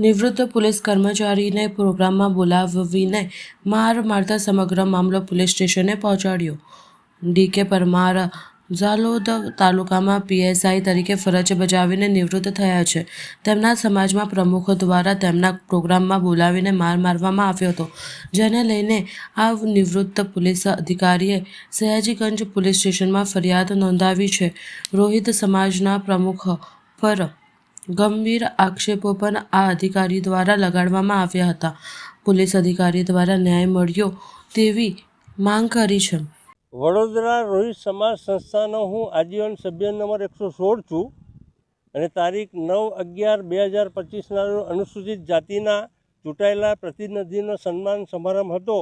નિવૃત્ત પોલીસ કર્મચારીને પ્રોગ્રામમાં બોલાવીને માર મારતા સમગ્ર મામલો પોલીસ સ્ટેશને પહોંચાડ્યો. ડીકે પરમાર ઝાલોદ તાલુકામાં પીએસઆઈ તરીકે ફરજ બજાવીને નિવૃત્ત થયા છે. તેમના સમાજમાં પ્રમુખો દ્વારા તેમના પ્રોગ્રામમાં બોલાવીને માર મારવામાં આવ્યો હતો. જેને લઈને આ નિવૃત્ત પોલીસ અધિકારીએ સયાજીગંજ પોલીસ સ્ટેશનમાં ફરિયાદ નોંધાવી છે. રોહિત સમાજના પ્રમુખ પર ગંભીર આક્ષેપો પણ આ અધિકારી દ્વારા લગાડવામાં આવ્યા હતા. પોલીસ અધિકારી દ્વારા ન્યાય મળ્યો તેવી માંગ કરી છે. વડોદરા રોહિત સમાજ સંસ્થાનો હું આજીવન સભ્ય નંબર એકસો સોળ છું અને તારીખ નવ અગિયાર બે હજાર પચીસના અનુસૂચિત જાતિના ચૂંટાયેલા પ્રતિનિધિનો સન્માન સમારંભ હતો.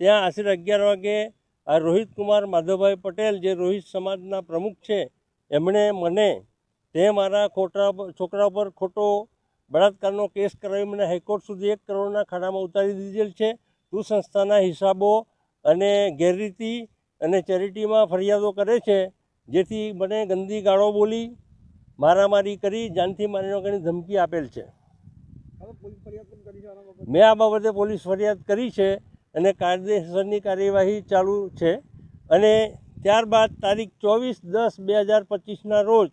ત્યાં આશરે અગિયાર વાગે આ રોહિત કુમાર માધવભાઈ પટેલ, જે રોહિત સમાજના પ્રમુખ છે, એમણે મને તે મારા ખોટા છોકરા પર ખોટો બળાત્કારનો કેસ કરાવી મને હાઈકોર્ટ સુધી એક કરોડના ખાડામાં ઉતારી દીધેલ છે. તું સંસ્થાના હિસાબો અને ગેરરીતિ અને ચેરિટીમાં ફરિયાદો કરે છે જેથી મને ગંદી ગાળો બોલી મારામારી કરી જાનથી મારીનો કરીને ધમકી આપેલ છે. મેં આ બાબતે પોલીસ ફરિયાદ કરી છે અને કાયદેસરની કાર્યવાહી ચાલુ છે અને ત્યારબાદ તારીખ ચોવીસ દસ બે હજાર પચીસના રોજ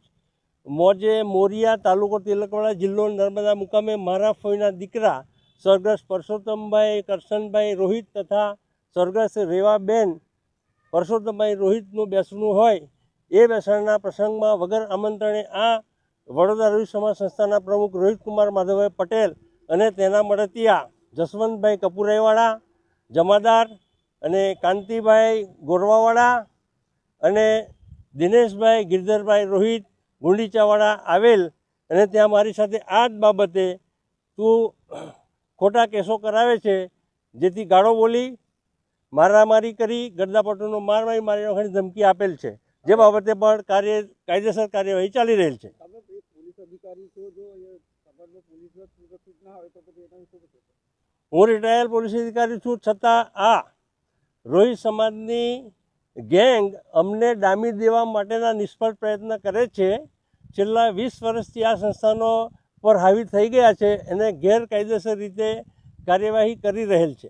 મોજે મોરિયા તાલુકો તિલકવાડા જિલ્લો નર્મદા મુકામે મારા ફોઈના દીકરા સ્વર્ગસ્થ પરસોત્તમભાઈ કરશનભાઈ રોહિત તથા સ્વર્ગસ્થ રેવાબેન પરસોત્તમભાઈ રોહિતનું બેસણું હોય એ બેસણના પ્રસંગમાં વગર આમંત્રણે આ વડોદરા રવિ સમાજ સંસ્થાના પ્રમુખ રોહિત કુમાર માધવભાઈ પટેલ અને તેના મળતિયા જસવંતભાઈ કપુરાઈવાળા જમાદાર અને કાંતિભાઈ ગોરવાવાળા અને દિનેશભાઈ ગિરધરભાઈ રોહિત ગુંડીચાવાળા આવેલ અને ત્યાં મારી સાથે આ જ બાબતે તું ખોટા કેસો કરાવે છે જેથી ગાળો બોલી મારામારી કરી ગરદાપટોનો માર મારી મારી નાખવાની ધમકી આપેલ છે જે બાબતે પણ કાર્ય કાયદેસર કાર્યવાહી ચાલી રહેલ છે? હું રિટાયર પોલીસ અધિકારી છું છતાં આ રોહિત સમાજની ગેંગ અમને ડામી દેવા માટેના નિષ્ફળ પ્રયત્ન કરે છે. છેલ્લા વીસ વર્ષથી આ સંસ્થાનો પર હાવી થઈ ગયા છે. એને ગેરકાયદેસર રીતે કાર્યવાહી કરી રહેલ છે.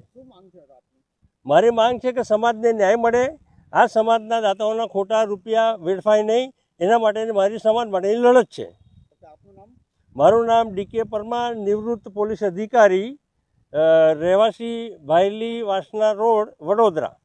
મારી માંગ છે કે સમાજને ન્યાય મળે. આ સમાજના દાતાઓના ખોટા રૂપિયા વેડફાય નહીં. એના માટેની મારી સમાજ માટેની લડત છે. મારું નામ ડીકે પરમાર નિવૃત્ત પોલીસ અધિકારી રહેવાસી ભાયલી વાસના રોડ વડોદરા.